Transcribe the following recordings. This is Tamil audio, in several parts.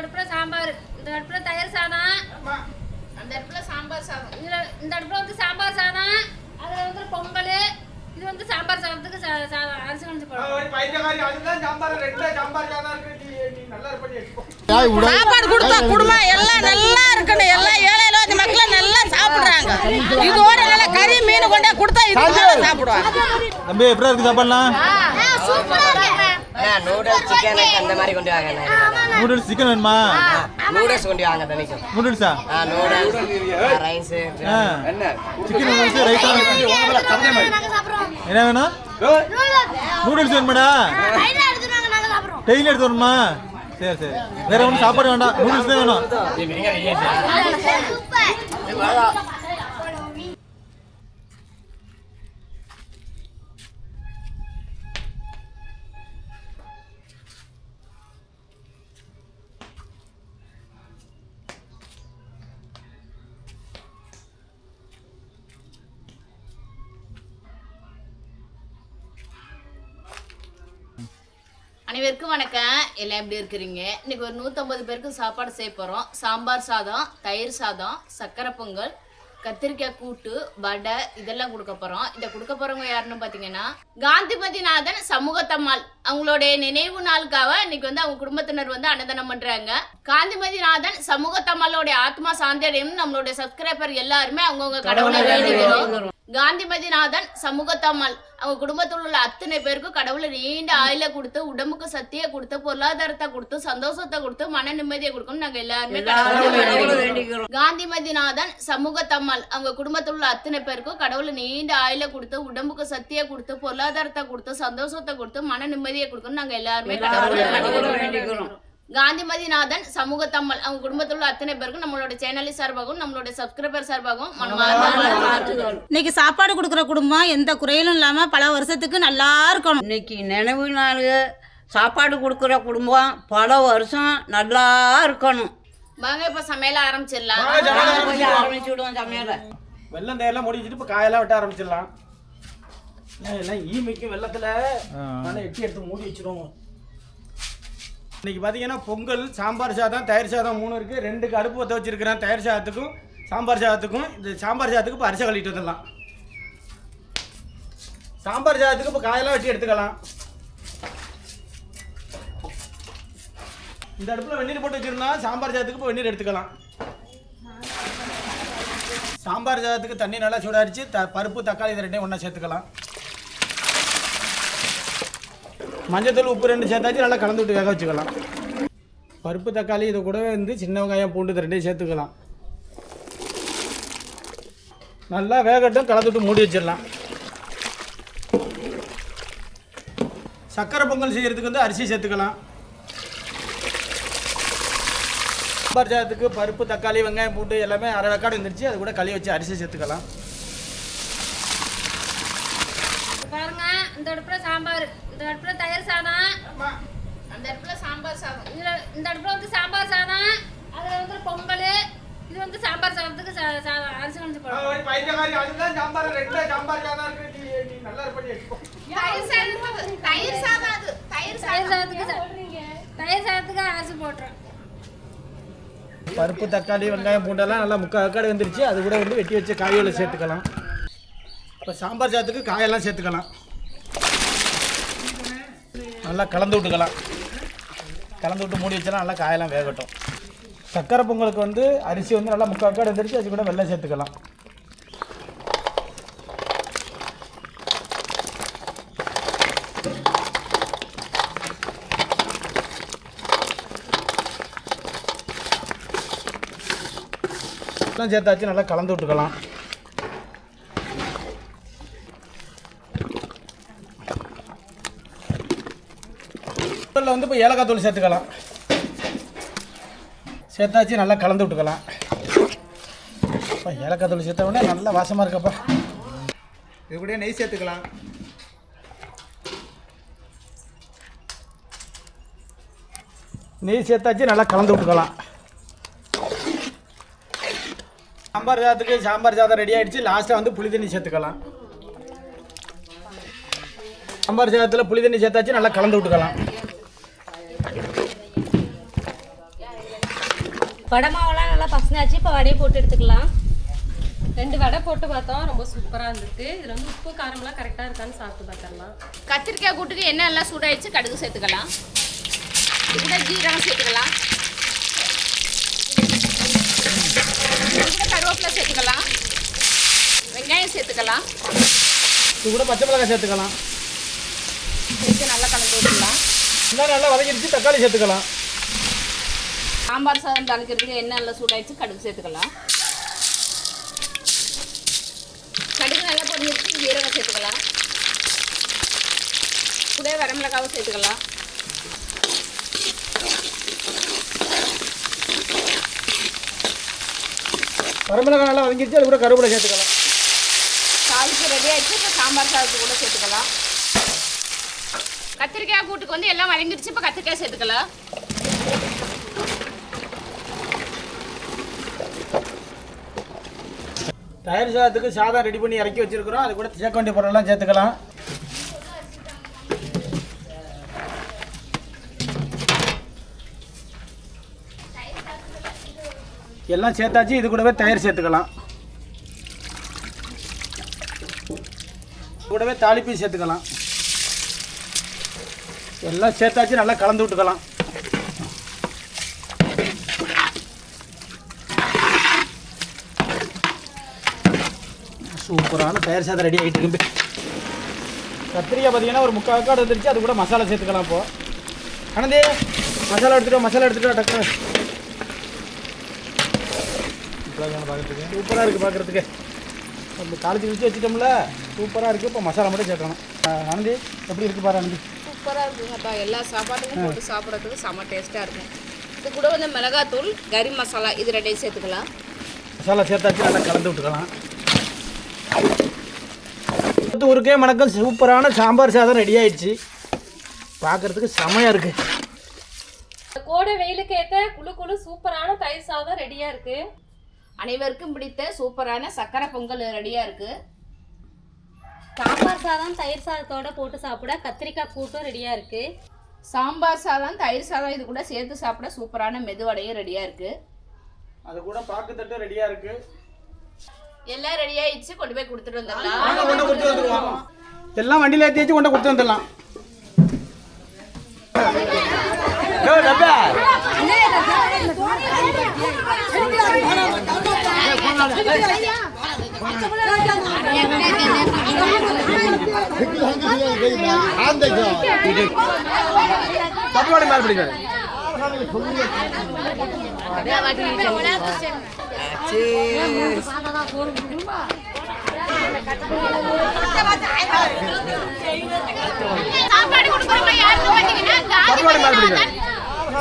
அடுப்புல சாம்பார். இந்த அடுப்புல தயிர் சாதம். அந்த இடத்துல சாம்பார் சாதம். இதுல இந்த அடுப்புல வந்து சாம்பார் சாதம். அதுல வந்து பொங்கல். இது வந்து சாம்பார் சாதத்துக்கு சா- சாதம். அரிசி இருப்படி எடுத்துக்கோ. சாப்பாடு கொடுத்தா குடும்பம் எல்லாம் நல்லா இருக்கணும். எல்லாம் ஏழையில இந்த மக்கள் நல்லா சாப்பிடுறாங்க. இதோட நல்லா கறி மீன் கொண்டா கொடுத்தா இது சாப்பிடுவாங்க. தம்பி எப்படி இருக்கு சாப்பாடுலாம்? நூடுல்ஸ் சிக்கன் அந்த மாதிரி கொண்டு வாங்க நூடுல்ஸ் சிக்கன் வேணுமா? நூடுல்ஸ் கொண்டு வாங்க தனிக்கும் நூடுல்ஸா noodles rice chicken noodles rice என்ன? வேணும்? நூடுல்ஸ் வேணுமாடா? டெய்லி எடுத்து வரணுமா? சரி சரி. வேற ஒன்றும் சாப்பாடு வேண்டாம். நூடுல்ஸ் தான் வேணும். அனைவருக்கும் வணக்கம். எல்லாம் எப்படி இருக்கிறீங்க? இன்னைக்கு ஒரு நூற்றம்பது பேருக்கு சாப்பாடு செய்ய போகிறோம் சாம்பார் சாதம் தயிர் சாதம் சக்கரை பொங்கல் கத்திரிக்காய் கூட்டு வடை இதெல்லாம் கொடுக்க போகிறோம் இதை கொடுக்க போகிறவங்க யாருன்னு பார்த்தீங்கன்னா காந்திமதிநாதன் சமூகத்தம்மாள். அவங்களுடைய நினைவு நாளுக்காக இன்னைக்கு வந்து அவங்க குடும்பத்தினர் வந்து அன்னதானம் பண்ணுறாங்க காந்திமதிநாதன் சமூகத்தம்மாளோடைய ஆத்மா சாந்தியடையும். நம்மளுடைய சப்ஸ்கிரைபர் எல்லாருமே அவங்கவுங்க கடவுளை வேண்டிக்கிறோம். காந்திமதிநாதன் சமூகத்தம்மாள். அவங்க குடும்பத்தில் உள்ள அத்தனை பேருக்கும் கடவுளை நீண்ட ஆயில கொடுத்து உடம்புக்கு சக்தியை கொடுத்து பொருளாதாரத்தை கொடுத்து சந்தோஷத்தை கொடுத்து மன நிம்மதியை கொடுக்கணும் நாங்க எல்லாருமே காந்திமதிநாதன் சமூகத்தம்மாள். அவங்க குடும்பத்தில் உள்ள அத்தனை பேருக்கும் கடவுளை நீண்ட ஆயில கொடுத்து உடம்புக்கு சக்தியை கொடுத்து பொருளாதாரத்தை கொடுத்து சந்தோஷத்தை கொடுத்து மன நிம்மதியை கொடுக்கணும் நாங்க எல்லாருமே கடவுளை காந்திமதிநாதன் சமூகத்தம்மல். அவங்க குடும்பத்தில் உள்ள அத்தனை பேருக்கும் நம்மளோட சேனல் சார்பாகவும் நம்மளோட சப்ஸ்கிரைபர் சார்பாகவும் மனமார்ந்த வாழ்த்துக்கள். இன்னைக்கு சாப்பாடு கொடுக்குற குடும்பம் எந்த குறையிலும் இல்லாமல் பல வருஷத்துக்கு நல்லா இருக்கணும். இன்னைக்கு நினைவு நாள் சாப்பாடு கொடுக்குற குடும்பம் பல வருஷம் நல்லா இருக்கணும். வாங்க இப்ப சமையல ஆரம்பிச்சிடலாம். ஆரம்பிச்சு விடுவோம் சமையலை. வெள்ளம் தேயெல்லாம் முடிஞ்சிட்டு இப்போ காயெல்லாம் வெட்ட ஆரம்பிச்சிடலாம். எல்லாம் ஈமைக்கும் வெள்ளத்தில் எட்டி எடுத்து மூடி வச்சிருவோம் இன்னைக்கு பார்த்தீங்கன்னா பொங்கல் சாம்பார் சாதம் தயிர் சாதம் மூணு இருக்குது ரெண்டுக்கு அடுப்பு பற்ற வச்சிருக்கிறேன். தயிர் சாதத்துக்கும் சாம்பார் சாதத்துக்கும் இந்த சாம்பார் சாதத்துக்கு இப்போ அரிசி கழிட்டு வந்துடலாம். சாம்பார் சாதத்துக்கு இப்போ காயெல்லாம் வெட்டி எடுத்துக்கலாம். இந்த அடுப்பில் வெந்நீர் போட்டு வச்சுருந்தா சாம்பார் சாதத்துக்கு இப்போ வெந்நீர் எடுத்துக்கலாம். சாம்பார் சாதத்துக்கு தண்ணி நல்லா சூடாரிச்சு த பருப்பு தக்காளி இது ரெண்டையும் ஒன்றா சேர்த்துக்கலாம். மஞ்சத்தூள் உப்பு ரெண்டு சேர்த்தாச்சு நல்லா கலந்து விட்டு வேக வச்சுக்கலாம். பருப்பு தக்காளி இதை கூட வந்து சின்ன வெங்காயம் பூண்டு ரெண்டையும் சேர்த்துக்கலாம். நல்லா வேகட்டும் கலந்து விட்டு மூடி வச்சிடலாம். சக்கரை பொங்கல் செய்கிறதுக்கு வந்து அரிசி சேர்த்துக்கலாம். சாம்பார் சாதத்துக்கு பருப்பு தக்காளி வெங்காயம் பூண்டு எல்லாமே அரை வெக்காடு வந்துருச்சு அது கூட களி வச்சு அரிசி சேர்த்துக்கலாம். இந்த அடுப்புல சாம்பார் இந்த அடுப்புல தயிர் சாதம் அந்த இடத்துல சாம்பார் சாதம். இதுல இந்த அடுப்புல வந்து சாம்பார் சாதம் அதுல வந்து பொங்கல் இது வந்து சாம்பார் சாதத்துக்கு சா- சாதம் அரிசி கழிச்சு போடுவோம் பைத்தியக்காரி அதுதான் சாம்பார் ரெண்டு சாம்பார் சாதம் இருக்கு. நீ நீ நல்லா இருப்படி எடுத்துக்கோ. தயிர் சாதம் அது தயிர் தயிர் சாதத்துக்கு தயிர் சாதத்துக்கு அரிசி போட்டுரும் பருப்பு தக்காளி வெங்காயம் பூண்டெல்லாம் நல்லா முக்கால் வெக்காடு வந்துருச்சு. அது கூட வந்து வெட்டி வச்ச காய்களை சேர்த்துக்கலாம். இப்போ சாம்பார் சாதத்துக்கு காயெல்லாம் சேர்த்துக்கலாம். நல்லா கலந்து விட்டுக்கலாம். கலந்து விட்டு மூடி வச்சலாம் நல்லா காயெல்லாம் வேகட்டும். சக்கரை பொங்கலுக்கு வந்து அரிசி வந்து நல்லா முக்கால் எந்திரிச்சு வந்துருச்சு அது கூட வெள்ளை சேர்த்துக்கலாம். சேர்த்தாச்சு நல்லா கலந்து விட்டுக்கலாம். இதில் வந்து இப்போ ஏலக்காய் தூள் சேர்த்துக்கலாம். சேர்த்தாச்சு நல்லா கலந்து விட்டுக்கலாம். இப்போ ஏலக்காய் தூள் சேர்த்த உடனே நல்லா வாசமாக இருக்கப்பா. இது கூட நெய் சேர்த்துக்கலாம். நெய் சேர்த்தாச்சு நல்லா கலந்து விட்டுக்கலாம். சாம்பார் சாதத்துக்கு சாம்பார் சாதம் ரெடி ஆகிடுச்சு லாஸ்ட்டாக வந்து புளி தண்ணி சேர்த்துக்கலாம். சாம்பார் சாதத்தில் புளி தண்ணி சேர்த்தாச்சு நல்லா கலந்து விட்டுக்கலாம். வடை மாவெல்லாம் நல்லா பசனாச்சு இப்போ வடையை போட்டு எடுத்துக்கலாம். ரெண்டு வடை போட்டு பார்த்தோம். ரொம்ப சூப்பராக இருந்திருக்கு இதில் வந்து உப்பு காரம்லாம் கரெக்டாக இருக்கான்னு சாப்பிட்டு பார்த்துடலாம். கத்திரிக்காய் கூட்டுக்கு எண்ணெய் எல்லாம் சூடாயிடுச்சு. கடுகு சேர்த்துக்கலாம். இது கூட ஜீரகம் சேர்த்துக்கலாம். இது கூட கருவேப்பிலை சேர்த்துக்கலாம். வெங்காயம் சேர்த்துக்கலாம். இது கூட பச்சை மிளகாய் சேர்த்துக்கலாம். சேர்த்து நல்லா கலந்து விட்டுக்கலாம். இன்னும் நல்லா வதக்கிடுச்சு தக்காளி சேர்த்துக்கலாம். சாம்பார் சாதம் தாளிக்கிறதுக்கு எண்ணெய் நல்லா சூடாயிடுச்சு கடுகு சேர்த்துக்கலாம். கடுகு நல்லா பொரிஞ்சிருச்சு ஜீரகம் சேர்த்துக்கலாம். கூட வரமிளகாவும் சேர்த்துக்கலாம். வரமிளகாய் நல்லா வதங்கிடுச்சு அது கூட கருவேப்பிலை சேர்த்துக்கலாம். தாளிப்பு ரெடி ஆயிடுச்சு இப்போ சாம்பார் சாதத்து கூட சேர்த்துக்கலாம். கத்திரிக்காய் கூட்டுக்கு வந்து எல்லாம் வதங்கிடுச்சு இப்போ கத்திரிக்காய் சேர்த்துக்கலாம். தயிர் சாதத்துக்கு சாதம் ரெடி பண்ணி இறக்கி வச்சிருக்கிறோம். அது கூட சேர்க்க வேண்டிய பொருளெல்லாம் சேர்த்துக்கலாம். எல்லாம் சேர்த்தாச்சு. இது கூடவே தயிர் சேர்த்துக்கலாம். கூடவே தாளிப்பையும் சேர்த்துக்கலாம். எல்லாம் சேர்த்தாச்சு. நல்லா கலந்து விட்டுக்கலாம். சூப்பரான தயார் சாதம் ரெடி ஆகிட்டு இருக்கு. கத்திரிக்காய் பார்த்தீங்கன்னா ஒரு முக்கால் காடு வந்துருச்சு. அது கூட மசாலா சேர்த்துக்கலாம் இப்போ. ஆனந்தி மசாலா எடுத்துட்டோம் மசாலா எடுத்துட்டோம் டக்குனு. சூப்பராக இருக்குது பார்க்குறதுக்கு. நம்ம தாளிச்சு வச்சு வச்சுட்டோம்ல. சூப்பராக இருக்குது இப்போ மசாலா மட்டும் சேர்க்கணும். ஆனந்தி எப்படி இருக்குது பாரு ஆனந்தி. சூப்பராக இருக்குங்கப்பா எல்லா சாப்பாட்டுக்கும் போட்டு சாப்பிட்றதுக்கு செம்ம டேஸ்ட்டாக இருக்கும் இது கூட வந்து மிளகாத்தூள் கறி மசாலா இது ரெண்டையும் சேர்த்துக்கலாம். மசாலா சேர்த்தாச்சு நல்லா கலந்து விட்டுக்கலாம். ஊருக்கே மணக்கம் சூப்பரான சாம்பார் சாதம் ரெடி ஆயிடுச்சு பார்க்குறதுக்கு செமையாக இருக்குது கோடை வெயிலுக்கு ஏற்ற குழு குழு சூப்பரான தயிர் சாதம் ரெடியாக இருக்குது அனைவருக்கும் பிடித்த சூப்பரான சக்கரை பொங்கல் ரெடியாக இருக்குது சாம்பார் சாதம் தயிர் சாதத்தோட போட்டு சாப்பிட கத்திரிக்காய் கூட்டும் ரெடியாக இருக்குது சாம்பார் சாதம் தயிர் சாதம் இது கூட சேர்த்து சாப்பிட சூப்பரான மெதுவடையும் ரெடியாக இருக்குது அது கூட பாக்கு தட்டு ரெடியாக இருக்குது எல்லாம் ரெடி ஆயிடுச்சு கொண்டு போய் கொடுத்துட்டு வந்துடலாம். வாங்க கொண்டு கொடுத்து வந்துருவோம். எல்லாம் வண்டியில் ஏற்றி வச்சு கொண்டு கொடுத்து வந்துடலாம். தப்பாடி மேல பிடிக்காது. சாப்பாடு கொடுக்குறவங்க யாருன்னு பார்த்தீங்கன்னா தப்பாடி மேல பிடிக்காது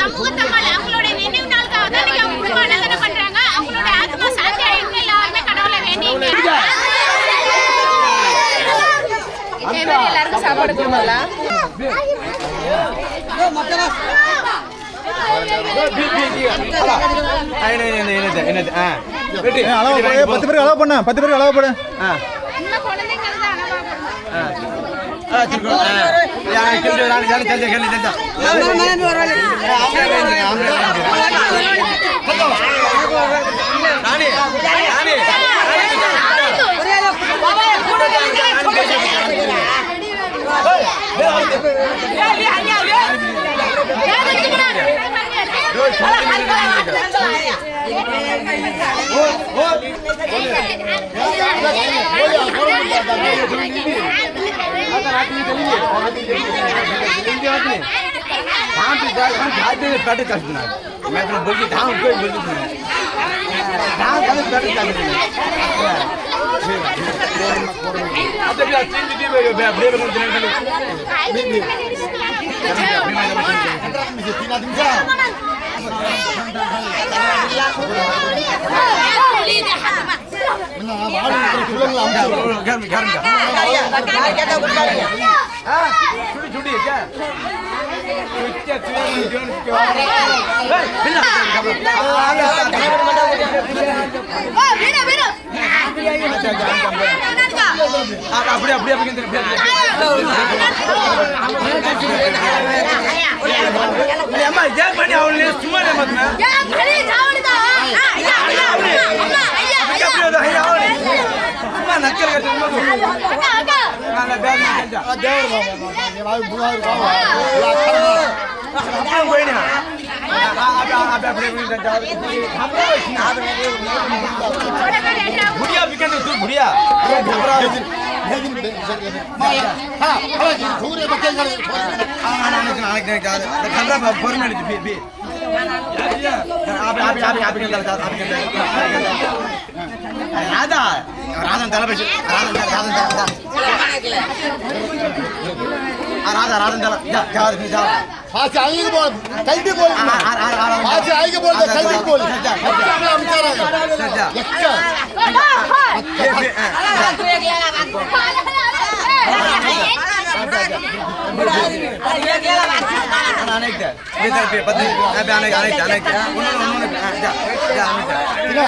சமூகத்தம்மாள். அவங்களோட நினைவு நாளுக்காக தான் இன்னைக்கு அவங்க குடும்பம் அன்னதானம் பண்றாங்க. அவங்களோட ஆத்மா சாந்தி அடையணும்னு எல்லாருமே கடவுளை வேண்டிங்க இதே மாதிரி எல்லாருக்கும் சாப்பாடு கொடுக்கலாம் பத்து பேருக்கு அளவு பண்ண பத்து பேருக்கு அளவு போடு ஆ धाम पे जाए हम खाते हुए पेटे कर देना मैं तो बोलती धाम कोई बोलती नहीं धाम खाते पेटे कर देना अब देखिए चीज़ दी हुई है ब्रेक में दिन में घर में घर में அப்படியே அப்படியே அப்படியே அம்மா ஜெயம் பண்ணி அவங்களே சும்மா மாத்தினா भुड़िया बिकन तू भुड़िया हाँ, ராதா ராதன் தலை ராதன் ராதன் ராதா ராதன் போல் போல் போல் போல் அனைத்து அனைத்து ஒன்று ஒன்று ஜா ஜா அனைத்து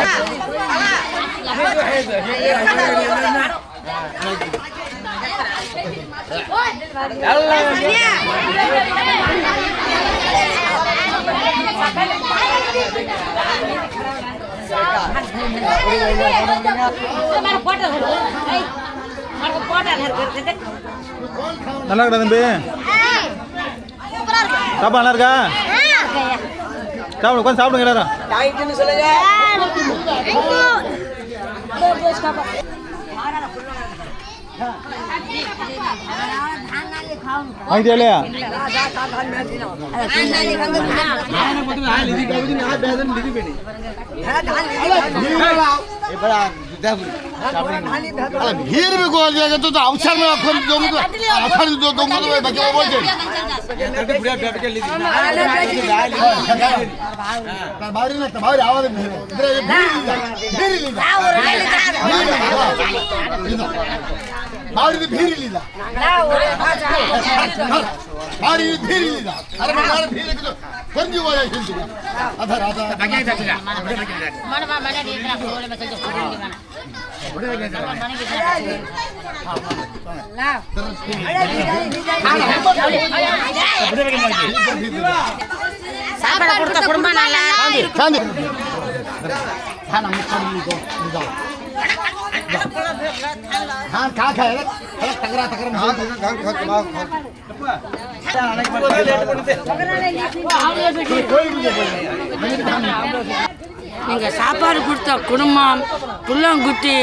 நல்லா இருக்கா தம்பி. சாப்பாடு நல்லா இருக்கா சாப்பிடு உட்காந்து சாப்பிடுங்க எல்லாரும் হির বি গোল জায়গা তো আউসার মে আখন দম আখন দো দম দো বাকি বলছে বাইরে না বাইরে আওয়াজ বেরি বেরি મારી ભીરી લીધા મારી ભીરી લીધા અરે મારે ભીરી કીધું કંજી વાળા છે તું આધા રાધા ભાગ્યા જા જા મનમાં મને દેતરા બોલે બસ જો કરી દેવાના બોલે જા જા મને દેતરા લાવ અરે ભીરી લીધા બોલે જા સાબડા પડતા પરમાના લાવ ખાંદી ખાના મુખમ લીધો લીધો हाँ खा खा तगड़ा तगड़ा நீங்க சாப்பாடு கொடுத்த குடும்பம் புள்ளங்குட்டி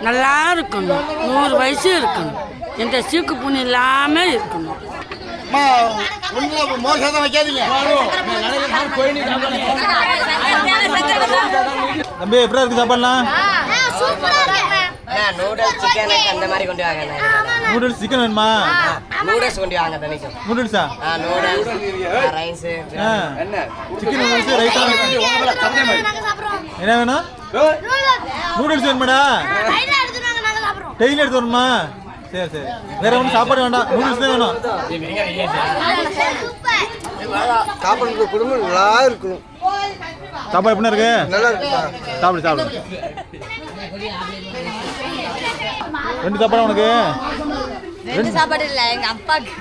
நல்லா இருக்கணும் நூறு வயசு இருக்கணும் எந்த சீக்கு புண்ணு இல்லாம இருக்கணும் ஒன்றும் மோசம் வைக்காதீங்க தம்பி எப்படி இருக்கு சாப்பாடுலாம் அண்ணா நூடுல்ஸ் சிக்கன் அந்த மாதிரி கொண்டு வாங்க நூடுல்ஸ் சிக்கன் வேணுமா? நூடுல்ஸ் கொண்டு வாங்க நூடுல்ஸா ஆ? Noodles rice chicken noodles raita என்ன? வேணும்? நூடுல்ஸ் வேணுமாடா? டெய்லி எடுத்து வரணுமா? சரி சரி. வேற ஒன்றும் சாப்பாடு வேண்டாம். நூடுல்ஸ் தான் வேணும். சாப்பாடு குடும்பம் நல்லா இருக்கணும். சாப்பாடு எப்படி இருக்கு? நல்லா இருக்குப்பா சாப்பிடு சாப்பிடு. ரெண்டு சாப்பாடு உனக்கு? ரெண்டு சாப்பாடு இல்லை எங்க அப்பாக்கு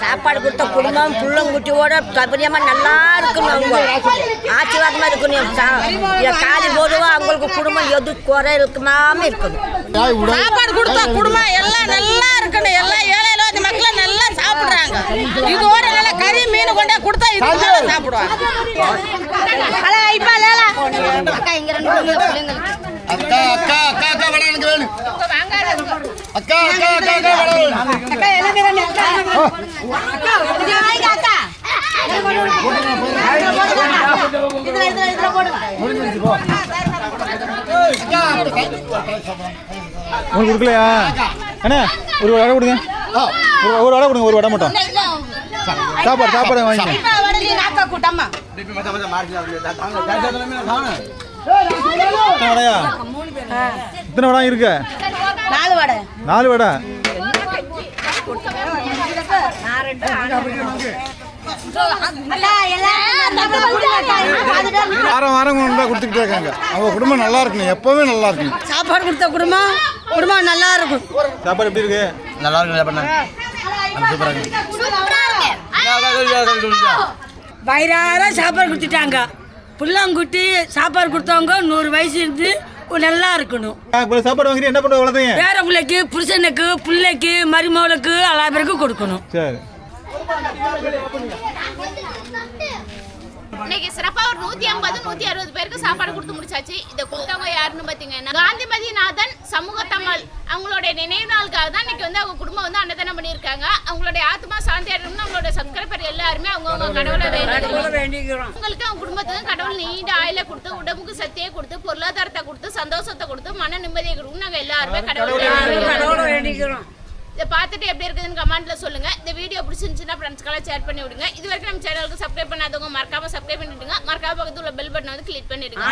சாப்பாடு கொடுத்த குடும்பம் புள்ளங்குட்டியோட சபரியமா நல்லா இருக்கணும் அவங்க. ஆசீர்வாதமா இருக்கணும் சா- என் காலி போடுவா அவங்களுக்கு குடும்பம் எது குறை இருக்குமாம இருக்கணும் சாப்பாடு கொடுத்த குடும்பம் எல்லாம் நல்லா இருக்கணும். எல்லாம் ஏழையில இந்த மக்கள் நல்லா சாப்பிடுறாங்க. இதோட நல்லா கறி மீன் கொண்டே கொடுத்தா இது சாப்பிடுவாங்க. அக்கா அக்கா அக்கா அக்கா வடை எனக்கு வேணும். அக்கா அக்கா அக்கா அக்கா வடை உங்களுக்கு கொடுக்கலையா? அண்ணா ஒரு வடை கொடுங்க. ஒரு வடை கொடுங்க ஒரு வடை மட்டும். சாப்பாடு சாப்பாடு வாங்கிங்க இத்தனை வடையா? இத்தனை வடை இருக்கு? நாலு வடை. நாலு வடை? வாரம் வாரம் கொண்டு போய் கொடுத்துக்கிட்டே இருக்காங்க. அவங்க குடும்பம் நல்லா இருக்கணும். எப்பவுமே நல்லா இருக்கணும். சாப்பாடு கொடுத்த குடும்பம் குடும்பம் நல்லா இருக்கும். சாப்பாடு எப்படி இருக்கு? நல்லா இருக்கு. பண்ண வயிறார சாப்பாடு கொடுத்துட்டாங்க. புள்ளங்குட்டி சாப்பாடு கொடுத்தவங்க நூறு வயசு இருந்து நல்லா இருக்கணும். சாப்பாடு வாங்கிட்டு என்ன பண்ண வளர்த்தீங்க பேர பிள்ளைக்கு புருஷனுக்கு பிள்ளைக்கு மருமகளுக்கு எல்லா பேருக்கும் கொடுக்கணும். சரி. இன்னைக்கு சிறப்பா ஒரு நூத்தி ஐம்பது நூத்தி அறுபது பேருக்கு சாப்பாடு கொடுத்து முடிச்சாச்சு. இதை கொடுத்தவங்க யாருன்னு பாத்தீங்கன்னா காந்திமதி நாதன் சமூகத்தம்மாள் அவங்களுடைய நினைவு நாளுக்காக தான் இன்னைக்கு வந்து அவங்க குடும்பம் வந்து அன்னதானம் பண்ணியிருக்காங்க. அவங்களுடைய ஆத்மா சாந்தி அடையணும்னு அவங்களோட சப்ஸ்கிரைபர் எல்லாருமே அவங்கவுங்க கடவுளை வேண்டிக்கிறோம். உங்களுக்கு அவங்க குடும்பத்துக்கு கடவுள் நீண்ட ஆயில கொடுத்து உடம்புக்கு சக்தியை கொடுத்து பொருளாதாரத்தை கொடுத்து சந்தோஷத்தை கொடுத்து மன நிம்மதியை கொடுக்கும் நாங்க எல்லாருமே கடவுளை வேண்டிக்கிறோம். இதை பார்த்துட்டு எப்படி இருக்குதுன்னு கமெண்ட்ல சொல்லுங்க. இந்த வீடியோ பிடிச்சிருந்துச்சுன்னா ஃப்ரெண்ட்ஸ்க்கெல்லாம் ஷேர் பண்ணி விடுங்க. இது வரைக்கும் நம்ம சேனலுக்கு சப்ஸ்கிரைப் பண்ணாதவங்க மறக்காம சப்ஸ்கிரைப் பண்ணிடுங்க. மறக்காம பக்கத்துல உள்ள பெல் பட்டன் வந்து கிளிக் பண்ணிடுங்க.